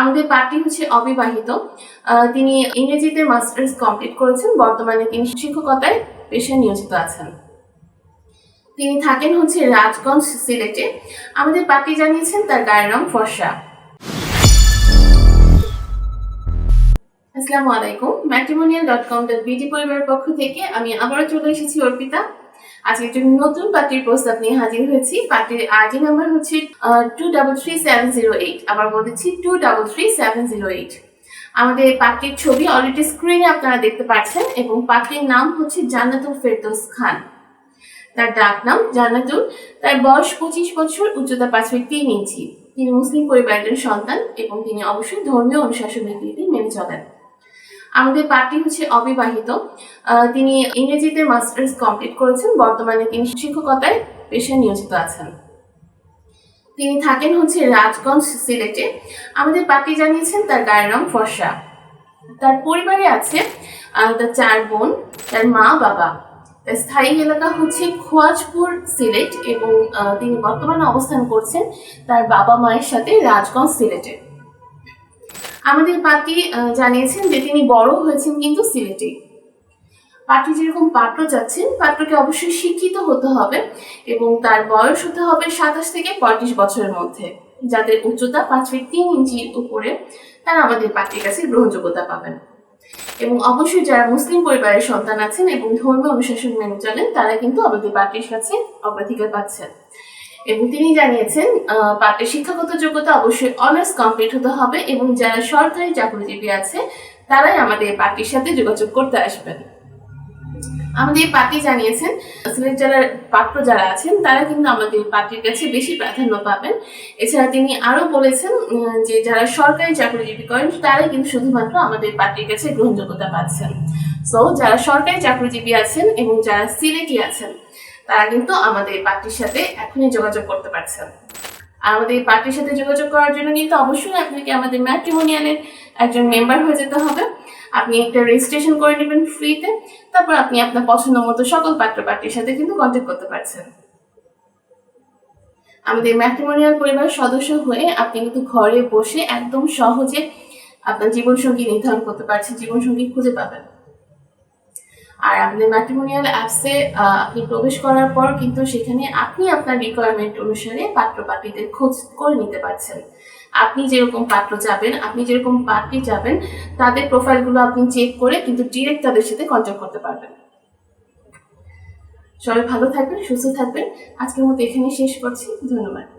আমাদের পার্টি হচ্ছে অবিবাহিত। তিনি ইংরেজিতে মাস্টার্স কমপ্লিট করেছেন, বর্তমানে তিনি শিক্ষকতায় পেশায় নিয়োজিত আছেন। তিনি থাকেন হচ্ছে রাজগঞ্জ সিলেটে। আমাদের পার্টি জানিয়েছেন তার গায়ের রং ফর্সা। আসসালামু আলাইকুম। Matrimonial dot com dot BD পরিবারের পক্ষ থেকে আমি আবারও চলে এসেছি অর্পিতা। আজকে একটি নতুন পার্টির প্রস্তাব নিয়ে হাজির হয়েছি। পার্টির আইডি নাম্বার হচ্ছে two double three seven zero eight আবার বলেছি two double three seven zero eight আমাদের পার্টির ছবি অলরেডি স্ক্রিনে আপনারা দেখতে পাচ্ছেন এবং পার্টির নাম হচ্ছে জান্নাতুল ফেরদৌস খান। তার ডাক নাম জান্নাতুল। তার বয়স পঁচিশ বছর, উচ্চতা পাঁচ ফিট তিন ইঞ্চি। তিনি মুসলিম পরিবারের সন্তান এবং তিনি অবশ্যই ধর্মীয় অনুশাসন নীতি মেনে চলেন। আমাদের পার্টি হচ্ছে অবিবাহিত। তিনি ইংরেজিতে মাস্টার্স কমপ্লিট করেছেন, বর্তমানে তিনি শিক্ষকতায় পেশায় নিয়োজিত আছেন। তিনি থাকেন হচ্ছে রাজগঞ্জ সিলেটে। আমাদের পার্টি জানিয়েছেন তার গায়ের রং ফর্সা। তার পরিবারে আছে তার চার বোন, তার মা, বাবা। তার স্থায়ী এলাকা হচ্ছে খোয়াজপুর সিলেট এবং তিনি বর্তমানে অবস্থান করছেন তার বাবা মায়ের সাথে রাজগঞ্জ সিলেটে। আমাদের আহ, জানিয়েছেন যে তিনি বড় হয়েছেন কিন্তু সিলেটে। পাত্রী যেরকম পাত্র চাচ্ছেন পাত্রকে অবশ্যই শিক্ষিত হতে হবে এবং তার বয়স হতে হবে সাতাশ থেকে পঁয়ত্রিশ বছরের মধ্যে। যাদের উচ্চতা পাঁচ ফিট তিন ইঞ্চির উপরে তারা আমাদের পাত্রীর কাছে গ্রহণযোগ্যতা পাবেন। এবং অবশ্যই যারা মুসলিম পরিবারের সন্তান আছেন এবং ধর্মীয় অনুশাসন মেনে চলেন তারা কিন্তু আমাদের পাত্রীর কাছে অগ্রাধিকার পাচ্ছেন। এবং তিনি জানিয়েছেন পাত্রের শিক্ষাগত যোগ্যতা অবশ্যই অনার্স কমপ্লিট হতে হবে এবং যারা সরকারি চাকরিজীবী আছে, তারাই আমাদের পার্টির সাথে যোগাযোগ করতে আসবেন। আমাদের পার্টি জানিয়েছেন, সিলেট জেলার পাত্র যারা আছেন, তারা কিন্তু আমাদের পার্টির কাছে বেশি প্রাধান্য পাবেন। এছাড়া তিনি আরও বলেছেন যে যারা সরকারি চাকরিজীবী করেন, তারাই কিন্তু শুধুমাত্র আমাদের পার্টির কাছে গ্রহণযোগ্যতা পাচ্ছেন। সো যারা সরকারি চাকরিজীবী আছেন এবং যারা সিলেটি আছেন তারা কিন্তু আমাদের এই পার্টির সাথে এখনই যোগাযোগ করতে পারছেন আর আমাদের এই পার্টির সাথে যোগাযোগ করার জন্য কিন্তু অবশ্যই আপনাকে আমাদের ম্যাট্রিমোনিয়ালের একজন মেম্বার হয়ে যেতে হবে। আপনি একটা রেজিস্ট্রেশন করে নেবেন ফ্রিতে তারপর আপনি আপনার পছন্দ মতো সকল পাত্র পার্টির সাথে কিন্তু কন্ট্যাক্ট করতে পারছেন। আমাদের ম্যাট্রিমোনিয়াল পরিবার সদস্য হয়ে আপনি কিন্তু ঘরে বসে একদম সহজে আপনার জীবনসঙ্গী নির্ধারণ করতে পারছেন, জীবনসঙ্গী খুঁজে পাবেন। আর আমাদের ম্যাট্রিমোনিয়াল অ্যাপসে আপনি প্রবেশ করার পর কিন্তু সেখানে আপনি আপনার রিকোয়ারমেন্ট অনুসারে পাত্র পাত্রীদের খোঁজ করে নিতে পারছেন। আপনি যেরকম পাত্র যাবেন আপনি যেরকম পাত্রী যাবেন তাদের প্রোফাইলগুলো আপনি চেক করে কিন্তু ডিরেক্ট তাদের সাথে কন্ট্যাক্ট করতে পারবেন। সবাই ভালো থাকবেন, সুস্থ থাকবেন। আজকের মতো এখানে শেষ করছি। ধন্যবাদ।